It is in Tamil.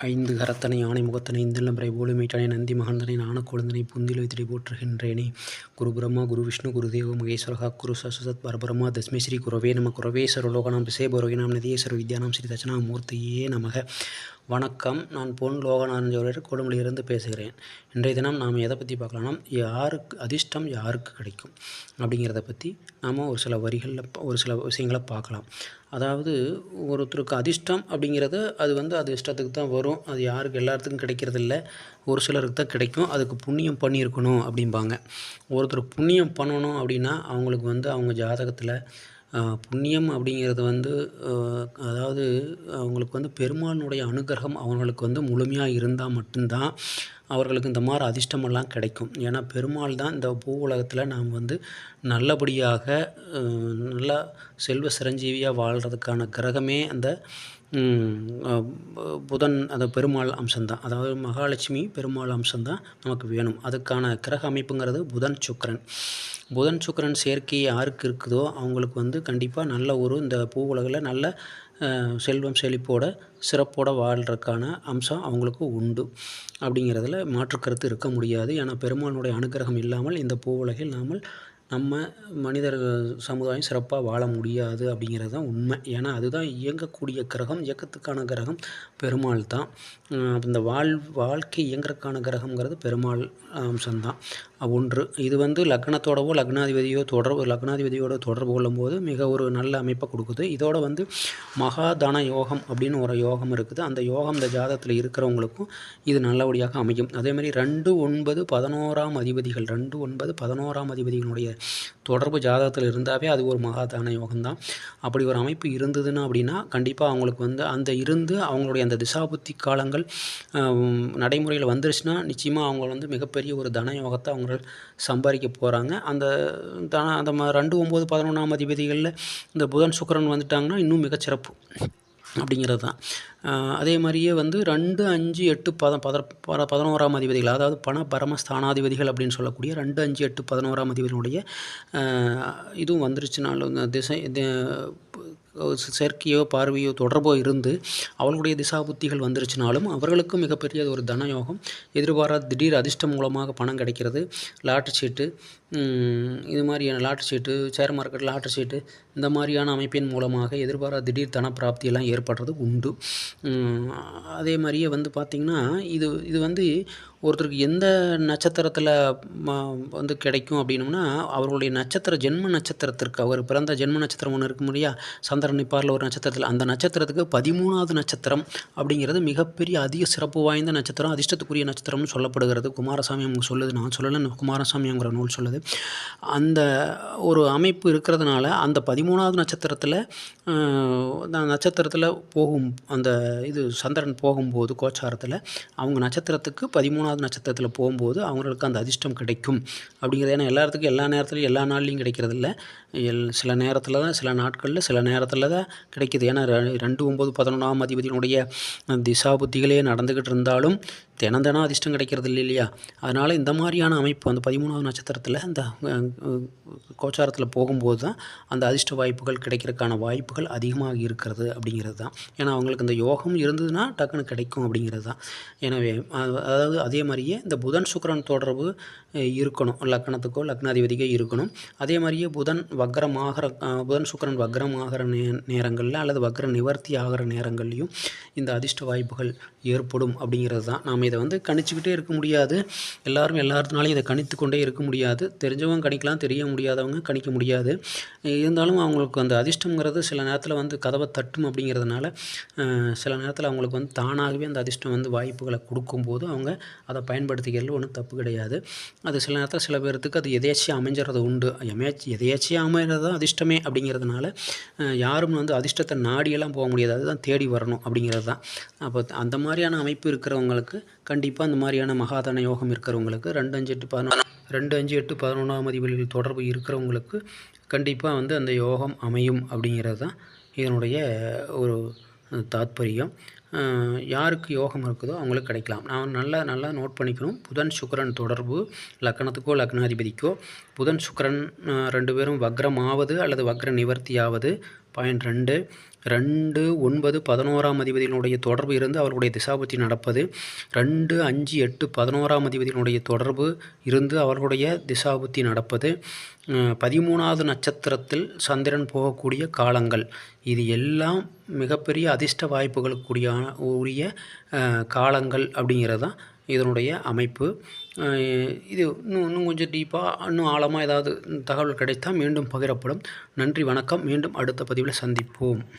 ஐந்து கரத்தனை யானை முகத்தனை இந்தில்லம்பரை போலுமீட்டனை நந்தி மகந்தனை நாணக்கொழுந்தனை புந்தில் வைத்திடை போற்றுகின்றேனே. குரு பிரம்மா குரு விஷ்ணு குரு தேவ மகேஸ்வரகா குரு சசுசத் பரபிரம்மா தஸ்மி ஸ்ரீ குரவே நம குரவே சர்வலோகனாம் திசே பரோகினாம் நதியே சர்வ வித்யானாம் ஸ்ரீ நமக. வணக்கம். நான் பொன் லோகநாதன் ஜோதிடர் கொடுமொழியிலிருந்து பேசுகிறேன். இன்றைய தினம் நாம் எதை பற்றி பார்க்கலாம்னா யாருக்கு அதிர்ஷ்டம் யாருக்கு கிடைக்கும் அப்படிங்கிறத பற்றி நாம் ஒரு சில வரிகளில் ஒரு சில விஷயங்களை பார்க்கலாம். அதாவது ஒருத்தருக்கு அதிர்ஷ்டம் அப்படிங்கிறது அது வந்து அது இஷ்டத்துக்கு தான் வரும். அது யாருக்கு எல்லாத்துக்கும் கிடைக்கிறதில்ல ஒரு சிலருக்கு தான் கிடைக்கும். அதுக்கு புண்ணியம் பண்ணியிருக்கணும் அப்படிம்பாங்க. ஒருத்தர் புண்ணியம் பண்ணணும் அப்படின்னா அவங்களுக்கு வந்து அவங்க ஜாதகத்தில் புண்ணியம் அப்படிங்கிறது வந்து அதாவது அவங்களுக்கு வந்து பெருமானுடைய அனுகிரகம் அவங்களுக்கு வந்து முழுமையாக இருந்தால் மட்டும்தான் அவர்களுக்கு இந்த மாதிரி அதிர்ஷ்டமெல்லாம் கிடைக்கும். ஏன்னா பெருமாள் தான் இந்த பூ உலகத்தில் நாம் வந்து நல்லபடியாக நல்லா செல்வ சிரஞ்சீவியாக வாழ்கிறதுக்கான கிரகமே அந்த புதன் அந்த பெருமாள் அம்சம்தான். அதாவது மகாலட்சுமி பெருமாள் அம்சம்தான் நமக்கு வேணும். அதுக்கான கிரக அமைப்புங்கிறது புதன் சுக்கரன். புதன் சுக்கரன் சேர்க்கை யாருக்கு இருக்குதோ அவங்களுக்கு வந்து கண்டிப்பாக நல்ல ஒரு இந்த பூ உலகில் நல்ல செல்வம் செழிப்போட சிறப்போட வாழ்கிறதுக்கான அம்சம் அவங்களுக்கு உண்டு. அப்படிங்கிறதுல மாற்றுக்கருத்து இருக்க முடியாது. ஏன்னா பெருமானுடைய அனுகிரகம் இல்லாமல் இந்த பூ உலகில் நாமல் நம்ம மனிதர் சமுதாயம் சிறப்பாக வாழ முடியாது அப்படிங்கிறது தான் உண்மை. ஏன்னா அதுதான் இயங்கக்கூடிய கிரகம் இயக்கத்துக்கான கிரகம் பெருமாள் தான். இந்த வாழ் வாழ்க்கை இயங்குறதுக்கான கிரகங்கிறது பெருமாள் அம்சம்தான். ஒன்று. இது வந்து லக்னத்தோடவோ லக்னாதிபதியோ தொடர்பு லக்னாதிபதியோட தொடர்பு கொள்ளும்போது மிக ஒரு நல்ல அமைப்பை கொடுக்குது. இதோட வந்து மகாதன யோகம் அப்படின்னு ஒரு யோகம் இருக்குது. அந்த யோகம் இந்த ஜாதகத்தில் இருக்கிறவங்களுக்கும் இது நல்லபடியாக அமையும். அதேமாதிரி ரெண்டு ஒன்பது பதினோராம் அதிபதிகள் ரெண்டு ஒன்பது பதினோராம் அதிபதிகளுடைய தொடர்பு ஜாதகத்தில் இருந்தாவே அது ஒரு மகாதான யோகம் தான் அப்படி ஒரு அமைப்பு இருந்ததுன்னா அப்படின்னா கண்டிப்பாக அவங்களுக்கு வந்து அந்த இருந்து அவங்களுடைய அந்த திசாபுத்தி காலங்கள் நடைமுறையில் வந்துருச்சுன்னா நிச்சயமாக அவங்க வந்து மிகப்பெரிய ஒரு தன யோகத்தை அவங்க சம்பாதிக்க போகிறாங்க அந்த தன அந்த ரெண்டு ஒம்பது பதினொன்றாம் அதிபதிகளில் இந்த புதன் சுக்கரன் வந்துட்டாங்கன்னா இன்னும் மிகச்சிறப்பு அப்படிங்கிறது தான். அதே மாதிரியே வந்து ரெண்டு அஞ்சு எட்டு பத பத பத பதினோராம் அதிபதிகள் அதாவது பண பரம ஸ்தானாதிபதிகள் அப்படின்னு சொல்லக்கூடிய ரெண்டு அஞ்சு எட்டு பதினோராம் அதிபதிகளுடைய இதுவும் வந்துருச்சுனாலும் திசை செயற்கையோ பார்வையோ தொடர்போ இருந்து அவர்களுடைய திசா புத்திகள் வந்துருச்சுனாலும் அவர்களுக்கும் மிகப்பெரிய ஒரு தனயோகம். எதிர்பாராத திடீர் அதிர்ஷ்டம் மூலமாக பணம் கிடைக்கிறது. லாட்ரி சீட்டு இது மாதிரியான லாட்ரி சீட்டு ஷேர் மார்க்கெட் லாட்ரி சீட்டு இந்த மாதிரியான அமைப்பின் மூலமாக எதிர்பாராத திடீர் தன பிராப்தியெல்லாம் ஏற்படுறது உண்டு. அதே மாதிரியே வந்து பார்த்திங்கன்னா இது இது வந்து ஒருத்தருக்கு எந்த நட்சத்திரத்தில் வந்து கிடைக்கும் அப்படின்னோம்னா அவர்களுடைய நட்சத்திர ஜென்ம நட்சத்திரத்திற்கு அவர் பிறந்த ஜென்ம நட்சத்திரம் ஒன்று இருக்கும் இல்லையா? சந்திரன் நிப்பாரில் ஒரு நட்சத்திரத்தில் அந்த நட்சத்திரத்துக்கு பதிமூணாவது நட்சத்திரம் அப்படிங்கிறது மிகப்பெரிய அதிக சிறப்பு வாய்ந்த நட்சத்திரம் அதிர்ஷ்டத்துக்குரிய நட்சத்திரம்னு சொல்லப்படுகிறது. குமாரசாமி அவங்க சொல்லுது நான் சொல்லலை குமாரசாமிங்கிற நூல் சொல்லுது. அந்த ஒரு அமைப்பு இருக்கிறதுனால அந்த பதிமூணாவது நட்சத்திரத்தில் நட்சத்திரத்தில் போகும் அந்த இது சந்திரன் போகும்போது கோச்சாரத்தில் அவங்க நட்சத்திரத்துக்கு பதிமூணாவது நட்சத்திரத்தில் போகும்போது அவங்களுக்கு அந்த அதிர்ஷ்டம் கிடைக்கும். அப்படிங்கிறது ஏன்னா எல்லாத்துக்கும் எல்லா நேரத்துலையும் எல்லா நாள்லையும் கிடைக்கிறதில்ல. எல் சில நேரத்தில் தான் சில நாட்களில் சில நேரத்தில் தான் கிடைக்கிது. ஏன்னா ரெண்டு ஒம்பது பதினொன்றாம் அதிபதியினுடைய திசா புத்திகளே நடந்துக்கிட்டு இருந்தாலும் தினம் தினம் அதிர்ஷ்டம் கிடைக்கிறது இல்லை இல்லையா? அதனால் இந்த மாதிரியான அமைப்பு அந்த பதிமூணாவது நட்சத்திரத்தில் இந்த கோச்சாரத்தில் போகும்போது தான் அந்த அதிர்ஷ்ட வாய்ப்புகள் கிடைக்கிறதுக்கான வாய்ப்புகள் அதிகமாக இருக்கிறது அப்படிங்கிறது தான். ஏன்னா அவங்களுக்கு இந்த யோகம் இருந்ததுன்னா டக்குன்னு கிடைக்கும் அப்படிங்கிறது தான். எனவே அதாவது அதே மாதிரியே இந்த புதன் சுக்கரன் தொடர்பு இருக்கணும். லக்கணத்துக்கோ லக்னாதிபதிக்கோ இருக்கணும். அதே மாதிரியே புதன் வக்ரமாகிற புதன் சுக்கரன் வக்ரமாகிற நே நேரங்களில் அல்லது வக்ர நிவர்த்தி ஆகிற நேரங்கள்லையும் இந்த அதிர்ஷ்ட வாய்ப்புகள் ஏற்படும் அப்படிங்கிறது தான். நாம் இதை வந்து கணிச்சிக்கிட்டே இருக்க முடியாது. எல்லாரும் எல்லாத்தினாலையும் இதை கணித்து கொண்டே இருக்க முடியாது. தெரிஞ்சவங்க கணிக்கலாம் தெரிய முடியாதவங்க கணிக்க முடியாது. இருந்தாலும் அவங்களுக்கு அந்த அதிர்ஷ்டங்கிறது சில நேரத்தில் வந்து கதவை தட்டும் அப்படிங்கிறதுனால சில நேரத்தில் அவங்களுக்கு வந்து தானாகவே அந்த அதிர்ஷ்டம் வந்து வாய்ப்புகளை கொடுக்கும்போது அவங்க அதை பயன்படுத்திக்கிறது ஒன்றும் தப்பு கிடையாது. அது சில நேரத்தில் சில பேர்த்துக்கு அது எதேச்சியாக அமைஞ்சிறது உண்டு. எமேச் எதேச்சியாக அமைகிறது தான் அதிர்ஷ்டமே அப்படிங்கிறதுனால யாரும் வந்து அதிர்ஷ்டத்தை நாடியெல்லாம் போக முடியாது. அதுதான் தேடி வரணும் அப்படிங்கிறது தான் அப்போ அந்த மாதிரியான அமைப்பு இருக்கிறவங்களுக்கு கண்டிப்பாக அந்த மாதிரியான மகாதன யோகம் இருக்கிறவங்களுக்கு ரெண்டு அஞ்சு எட்டு பதினொன்று ரெண்டு அஞ்சு எட்டு பதினொன்றாம் அதிபதிகள் தொடர்பு இருக்கிறவங்களுக்கு கண்டிப்பாக வந்து அந்த யோகம் அமையும் அப்படிங்கிறது தான் இதனுடைய ஒரு தாத்பரியம். யாருக்கு யோகம் இருக்குதோ அவங்களுக்கு கிடைக்கலாம். நான் நல்லா நல்லா நோட் பண்ணிக்கணும். புதன் சுக்கரன் தொடர்பு லக்கணத்துக்கோ லக்னாதிபதிக்கோ. புதன் சுக்கரன் ரெண்டு பேரும் வக்ரம் ஆவது அல்லது வக்ர நிவர்த்தி ஆவது பாயிண்ட் ரெண்டு ரெண்டு ஒன்பது பதினோராம் அதிபதியினுடைய தொடர்பு இருந்து அவர்களுடைய திசாபுத்தி நடப்பது. ரெண்டு அஞ்சு எட்டு பதினோராம் அதிபதியினுடைய தொடர்பு இருந்து அவர்களுடைய திசாபுத்தி நடப்பது. பதிமூணாவது நட்சத்திரத்தில் சந்திரன் போகக்கூடிய காலங்கள். இது எல்லாம் மிகப்பெரிய அதிர்ஷ்ட வாய்ப்புகளுக்குரிய உரிய காலங்கள் அப்படிங்கிறது தான் இதனுடைய அமைப்பு. இது இன்னும் இன்னும் கொஞ்சம் டீப்பாக இன்னும் ஆழமாக ஏதாவது தகவல் கிடைத்தால் மீண்டும் பகிரப்படும். நன்றி வணக்கம். மீண்டும் அடுத்த பதிவில் சந்திப்போம்.